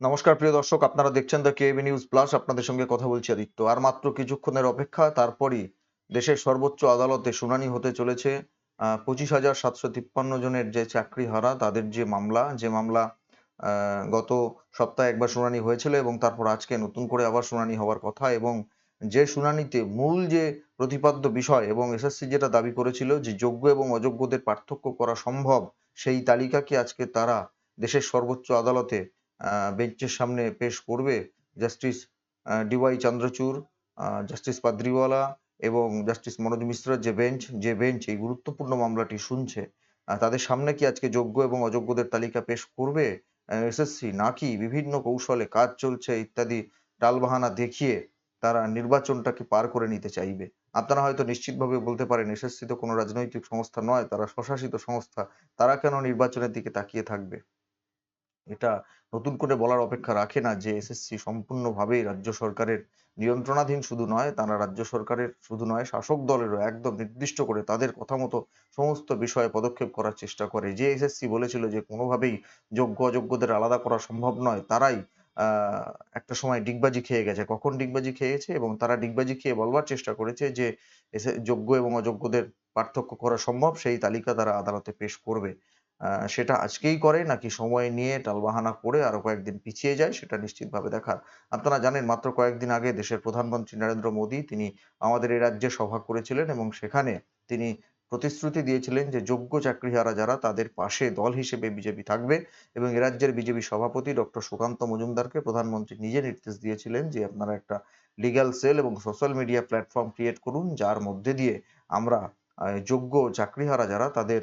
নমস্কার, প্রিয় দর্শক। আপনারা দেখছেন দ্য কেবি নিউজ প্লাস আপনাদের সঙ্গে কথা বলছি আদিত্য। আর মাত্র কিছুক্ষণের অপেক্ষা, তারপরই দেশের সর্বোচ্চ আদালতে শুনানি হতে চলেছে। পঁচিশ হাজার সাতশো তিপ্পান্ন জনের যে চাকরি হারা, তাদের যে মামলা যে মামলা গত সপ্তাহে একবার শুনানি হয়েছিল এবং তারপর আজকে নতুন করে আবার শুনানি হওয়ার কথা এবং যে শুনানিতে মূল যে প্রতিপাদ্য বিষয় এবং এসএসসি যেটা দাবি করেছিল যে যোগ্য এবং অযোগ্যদের পার্থক্য করা সম্ভব, সেই তালিকাকে আজকে তারা দেশের সর্বোচ্চ আদালতে বেঞ্চের সামনে পেশ করবে justice D Y Chandrachud justice Pardiwala এবং জাস্টিস মনোজ মিশ্রের যে বেঞ্চ যে বেঞ্চ এই গুরুত্বপূর্ণ মামলাটি শুনছে তাদের সামনে কি আজকে যোগ্য এবং অযোগ্যদের তালিকা পেশ করবে? এসএসসি নাকি বিভিন্ন কৌশলে কাজ চলছে ইত্যাদি টালবাহানা দেখিয়ে তারা নির্বাচনটাকে পার করে নিতে চাইবে? আপনারা হয়তো নিশ্চিতভাবে বলতে পারেন, এসএসসি তো কোনো রাজনৈতিক সংস্থা নয়, তারা স্বশাসিত সংস্থা, তারা কেন নির্বাচনের দিকে তাকিয়ে থাকবে? এটা নতুন করে বলার অপেক্ষা রাখে না যে এসএসসি সম্পূর্ণভাবেই রাজ্য সরকারের নিয়ন্ত্রণাধীন শুধু নয়, তারা রাজ্য সরকারের শুধু নয়, শাসক দলেরও একদম নির্দিষ্ট করে তাদের কথা মতো সমস্ত বিষয়ে পদক্ষেপ করার চেষ্টা করে। যে এসএসসি বলেছিল যে কোনোভাবেই যোগ্য অযোগ্যদের আলাদা করা সম্ভব নয়, তারাই একটা সময় ডিগবাজি খেয়ে গেছে। কখন ডিগবাজি খেয়েছে এবং তারা ডিগবাজি খেয়ে বলবার চেষ্টা করেছে যে যোগ্য এবং অযোগ্যদের পার্থক্য করা সম্ভব, সেই তালিকা তারা আদালতে পেশ করবে। সেটা আজকেই করে নাকি সময় নিয়ে টালবাহানা করে আরও কয়েকদিন পিছিয়ে যায় সেটা নিশ্চিতভাবে দেখার। আপনারা জানেন মাত্র কয়েকদিন আগে দেশের প্রধানমন্ত্রী নরেন্দ্র মোদী তিনি আমাদের এই রাজ্যে সভা করেছিলেন এবং সেখানে তিনি প্রতিশ্রুতি দিয়েছিলেন যে যোগ্য চাকরিহারা যারা তাদের পাশে দল হিসেবে বিজেপি থাকবে এবং রাজ্যের বিজেপি সভাপতি ডক্টর সুকান্ত মজুমদারকে প্রধানমন্ত্রী নিজে নির্দেশ দিয়েছিলেন যে আপনারা একটা লিগ্যাল সেল এবং সোশ্যাল মিডিয়া প্ল্যাটফর্ম ক্রিয়েট করুন, যার মধ্যে দিয়ে আমরা যোগ্য চাকরিহারা যারা তাদের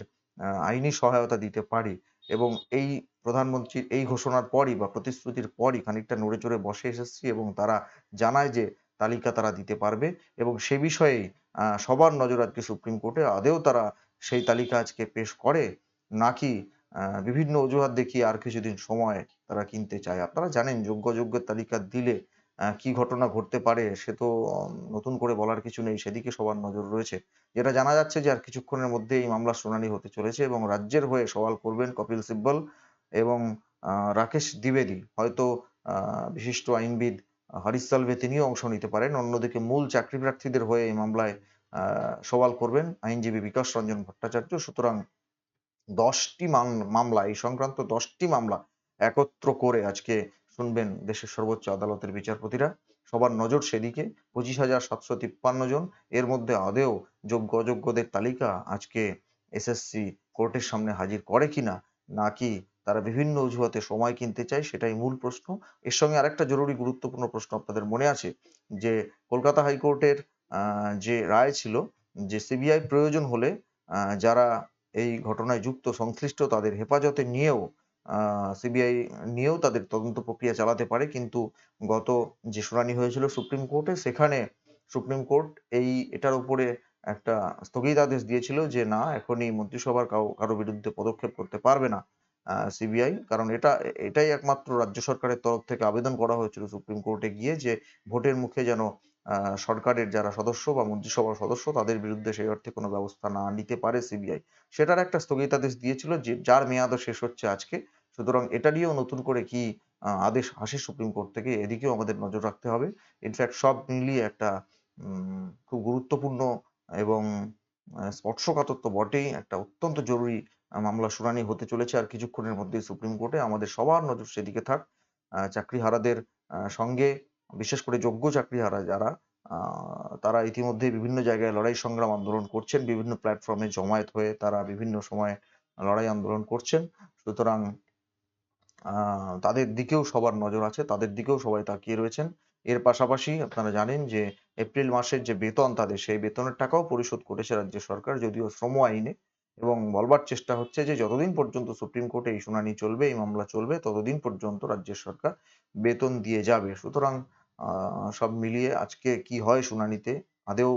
আইনি সহায়তা দিতে পারি এবং এই প্রধানমন্ত্রীর এই ঘোষণার পরই বা প্রতিশ্রুতির পরই খানিকটা নড়ে চড়ে বসে এসেছি এবং তারা জানায় যে তালিকা তারা দিতে পারবে এবং সে বিষয়েই আহ, সবার নজর আজকে সুপ্রিম কোর্টে। আদেও তারা সেই তালিকা আজকে পেশ করে। নাকি বিভিন্ন অজুহাত দেখিয়ে আর কিছুদিন সময় তারা কিনতে চায়? আপনারা জানেন যোগ্য যোগ্যের তালিকা দিলে কি ঘটনা ঘটতে পারে সে তো নতুন করে বলার কিছু নেই। সেদিকে সবার নজর রয়েছে। যেটা জানা যাচ্ছে যে, আর কিছুক্ষণের মধ্যে এই মামলার শুনানি হতে চলেছে এবং রাজ্যের হয়ে সওয়াল করবেন কপিল সিব্বল এবং রাকেশ দ্বিবেদী। হয়তো বিশিষ্ট আইনবিদ হরিশ সালভে তিনিও অংশ নিতে পারেন। অন্যদিকে মূল চাকরি প্রার্থীদের হয়ে এই মামলায় সওয়াল করবেন আইনজীবী বিকাশ রঞ্জন ভট্টাচার্য। সুতরাং দশটি মাম- মামলা, এই সংক্রান্ত দশটি মামলা একত্র করে আজকে শুনবেন দেশের সর্বোচ্চ আদালতের বিচারপতিরা। সবার নজর সেদিকে। পঁচিশ হাজার সাতশো তিপ্পান্ন জন। এর মধ্যে আদেও যোগ্য অযোগ্যদের তালিকা আজকে এসএসসি কোর্টের সামনে হাজির করে কিনা, নাকি তারা বিভিন্ন অজুহাতে সময় কিনতে চায়, সেটাই মূল প্রশ্ন। এর সঙ্গে আরেকটা জরুরি গুরুত্বপূর্ণ প্রশ্ন আপনাদের মনে আছে, যে কলকাতা হাইকোর্টের যে রায় ছিল, যে সিবিআই প্রয়োজন হলে যারা এই ঘটনায় যুক্ত, সংশ্লিষ্ট, তাদের হেফাজতে নিয়েও সিবিআই নিয়েও তাদের তদন্ত প্রক্রিয়া চালাতে পারে। কিন্তু গত যে শুনানি হয়েছিল সুপ্রিম কোর্টে, সেখানে সুপ্রিম কোর্ট এই, এটার উপরে একটা স্থগিতাদেশ দিয়েছিল যে, না, এখনই মন্ত্রিসভার কাউ, কারও বিরুদ্ধে পদক্ষেপ করতে পারবে না। সিবিআই কারণ এটা, এটাই একমাত্র রাজ্য সরকারের তরফ থেকে আবেদন করা হয়েছিল সুপ্রিম কোর্টে গিয়ে যে, ভোটের মুখে যেন সরকারের যারা সদস্য বা মন্ত্রিসভার সদস্য তাদের বিরুদ্ধে সেই অর্থে কোনো ব্যবস্থা না নিতে পারে সিবিআই সেটার একটা স্থগিতাদেশ দিয়েছিল যে, যার মেয়াদও শেষ হচ্ছে আজকে। সুতরাং এটা নিয়েও নতুন করে কি আদেশ আসে সুপ্রিম কোর্ট থেকে, এদিকেও আমাদের নজর রাখতে হবে। ইনফ্যাক্ট সব মিলিয়ে একটা খুব গুরুত্বপূর্ণ এবং স্পর্শকাতর তো বটেই, একটা অত্যন্ত জরুরি মামলা শুনানি হতে চলেছে আর কিছুক্ষণের মধ্যেই সুপ্রিম কোর্টে। আমাদের সবার নজর সেদিকে থাক। চাকরিহারাদের সঙ্গে, বিশেষ করে যোগ্য চাকরিহারা যারা তারা ইতিমধ্যে বিভিন্ন জায়গায় লড়াই সংগ্রাম আন্দোলন করছেন। বিভিন্ন প্ল্যাটফর্মে জমায়েত হয়ে তারা বিভিন্ন সময়ে লড়াই আন্দোলন করছেন। সুতরাং তাদের দিকেও সবার নজর আছে, তাদের দিকেও সবাই তাকিয়ে রয়েছেন। এর পাশাপাশি আপনারা জানেন যে, এপ্রিল মাসের যে বেতন তাদের, সেই বেতনের টাকাও পরিশোধ করেছে রাজ্য সরকার, যদিও শ্রম আইনে। এবং বলবার চেষ্টা হচ্ছে যে, যতদিন পর্যন্ত সুপ্রিম কোর্টে এই শুনানি চলবে, এই মামলা চলবে, ততদিন পর্যন্ত রাজ্যের সরকার বেতন দিয়ে যাবে। সুতরাং সব মিলিয়ে আজকে কি হয় শুনানিতে? আদেও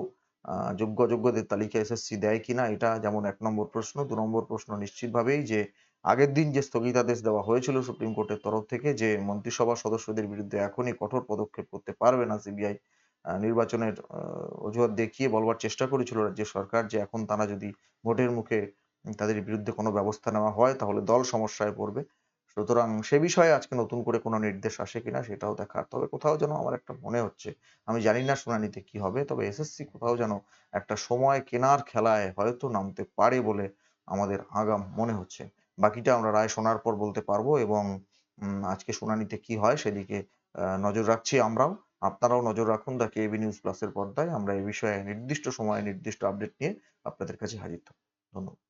যোগ্য অযোগ্যদের তালিকা এসএসসি দেয় কিনা? এটা যেমন এক নম্বর প্রশ্ন। দু নম্বর প্রশ্ন নিশ্চিতভাবেই যে আগের দিন যে স্থগিতাদেশ দেওয়া হয়েছিল সুপ্রিম কোর্টের তরফ থেকে যে মন্ত্রিসভার সদস্যদের বিরুদ্ধে এখনই কঠোর পদক্ষেপ করতে পারবে না সিবিআই নির্বাচনের অজুহাত দেখিয়ে বলবার চেষ্টা করেছিল রাজ্য সরকার যে এখন তারা যদি ভোটের মুখে তাদের বিরুদ্ধে কোনো ব্যবস্থা নেওয়া হয় তাহলে দল সমস্যায় পড়বে। সুতরাং সে বিষয়ে আজকে নতুন করে কোনো নির্দেশ আসে কিনা সেটাও দেখার। তবে কোথাও যেন আমার একটা মনে হচ্ছে, আমি জানি না শুনানিতে কি হবে, তবে এসএসসি কোথাও যেন একটা সময় কেনার খেলায় হয়তো নামতে পারে বলে আমাদের আগাম মনে হচ্ছে। বাকিটা আমরা রায় শোনার পর বলতে পারব এবং আজকে শুনানিতে কি হয় সেদিকে নজর রাখছি আমরাও। আপনারাও নজর রাখুন দ্য কেবি নিউজ প্লাসের পর্দায়। আমরা এ বিষয়ে নির্দিষ্ট সময়ে নির্দিষ্ট আপডেট নিয়ে আপনাদের কাছে হাজির থাকব। ধন্যবাদ।